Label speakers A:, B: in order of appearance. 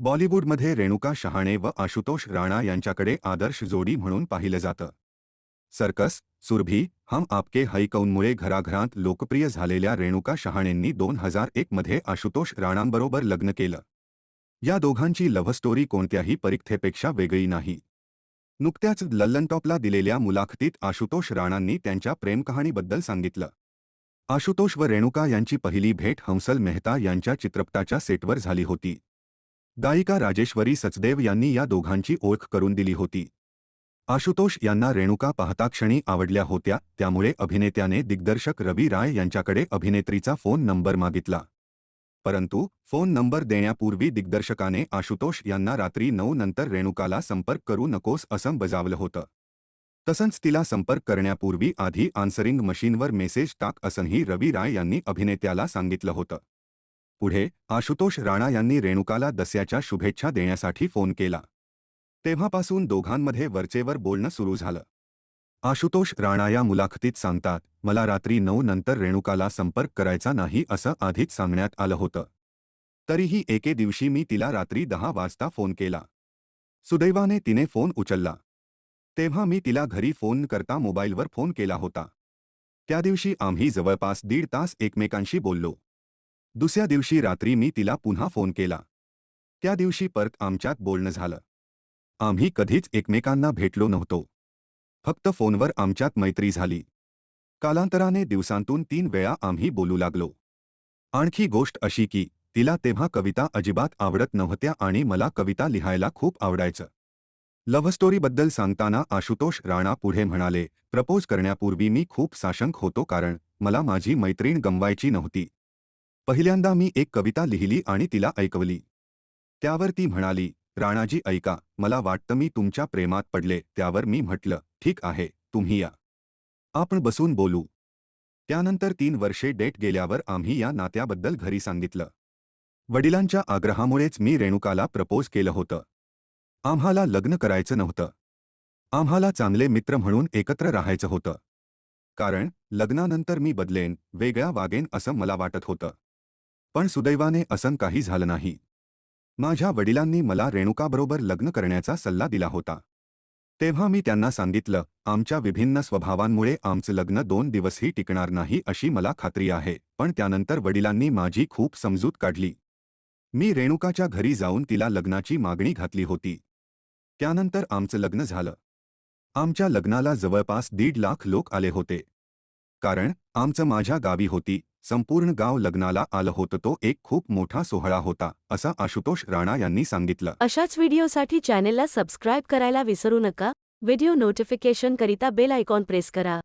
A: बॉलिवूडमध्ये रेणुका शहाणे व आशुतोष राणा यांच्याकडे आदर्श जोडी म्हणून पाहिलं जातं. सर्कस सुरभी हम आपके हैकौनमुळे घराघरात लोकप्रिय झालेल्या रेणुका शहाणेंनी दोन हजार एकमध्ये आशुतोष राणांबरोबर लग्न केलं. या दोघांची लव्हस्टोरी कोणत्याही परीक्षेपेक्षा वेगळी नाही. नुकत्याच लल्लनटॉपला दिलेल्या मुलाखतीत आशुतोष राणांनी त्यांच्या प्रेमकहाणीबद्दल सांगितलं. आशुतोष व रेणुका यांची पहिली भेट हंसल मेहता यांच्या चित्रपटाच्या सेटवर झाली होती. गायिका राजेश्वरी सचदेव यांनी या दोघांची ओळख करून दिली होती. आशुतोष यांना रेणुका पाहता क्षणी आवडल्या होत्या त्यामुळे अभिनेत्याने दिग्दर्शक रवी राय यांच्याकडे अभिनेत्रीचा फोन नंबर मागितला. परंतु फोन नंबर देण्यापूर्वी दिग्दर्शकाने आशुतोष यांना रात्री नऊ नंतर रेणुकाला संपर्क करू नकोस असं बजावलं होतं. तसंच तिला संपर्क करण्यापूर्वी आधी आन्सरिंग मशीनवर मेसेज टाक असंही रवी राय यांनी अभिनेत्याला सांगितलं होतं. पुढे आशुतोष राणा यांनी रेणुकाला दस्याच्या शुभेच्छा देण्यासाठी फोन केला. तेव्हापासून दोघांमध्ये वरचेवर बोलणं सुरू झालं. आशुतोष राणा या मुलाखतीत सांगतात मला रात्री नऊ नंतर रेणुकाला संपर्क करायचा नाही असं आधीच सांगण्यात आलं होतं. तरीही एके दिवशी मी तिला रात्री दहा वाजता फोन केला. सुदैवाने तिने फोन उचलला. तेव्हा मी तिला घरी फोन करता मोबाईलवर फोन केला होता. त्या दिवशी आम्ही जवळपास दीड तास एकमेकांशी बोललो. दुसऱ्या दिवशी रात्री मी तिला पुन्हा फोन केला. त्या दिवशी परत आमच्यात बोलणं झालं. आम्ही कधीच एकमेकांना भेटलो नव्हतो. फक्त फोनवर आमच्यात मैत्री झाली. कालांतराने दिवसांतून तीन वेळा आम्ही बोलू लागलो. आणखी गोष्ट अशी की तिला तेव्हा कविता अजिबात आवडत नव्हत्या आणि मला कविता लिहायला खूप आवडायचं. लव्ह स्टोरीबद्दल सांगताना आशुतोष राणा पुढे म्हणाले प्रपोज करण्यापूर्वी मी खूप साशंक होतो कारण मला माझी मैत्रीण गमवायची नव्हती. पहिल्यांदा मी एक कविता लिहिली आणि तिला ऐकवली. त्यावर ती म्हणाली राणाजी ऐका मला वाटतं मी तुमच्या प्रेमात पडले त्यावर मी म्हटलं ठीक आहे तुम्ही या. आपण बसून बोलू. त्यानंतर तीन वर्षे डेट गेल्यावर आम्ही या नात्याबद्दल घरी सांगितलं. वडिलांच्या आग्रहामुळेच मी रेणुकाला प्रपोज केलं होतं. आम्हाला लग्न करायचं नव्हतं. आम्हाला चांगले मित्र म्हणून एकत्र राहायचं होतं. कारण लग्नानंतर मी बदलेन वेगळ्या वागेन असं मला वाटत होतं. पण सुदैवाने असं काही झालं नाही. माझ्या वडिलांनी मला रेणुकाबरोबर लग्न करण्याचा सल्ला दिला होता. तेव्हा मी त्यांना सांगितलं आमच्या विभिन्न स्वभावांमुळे आमचं लग्न दोन दिवसही टिकणार नाही अशी मला खात्री आहे पण त्यानंतर वडिलांनी माझी खूप समजूत काढली. मी रेणुकाच्या घरी जाऊन तिला लग्नाची मागणी घातली होती. त्यानंतर आमचं लग्न झालं. आमच्या लग्नाला जवळपास दीड लाख लोक आले होते. कारण आमचं माझ्या गावी होती संपूर्ण गाव लग्नाला आलं होतं. तो एक खूप मोठा सोहळा होता असं आशुतोष राणा यांनी सांगितलं.
B: अशाच व्हिडिओसाठी चॅनेलला सबस्क्राईब करायला विसरू नका. व्हिडिओ नोटिफिकेशन करिता बेल आयकॉन प्रेस करा.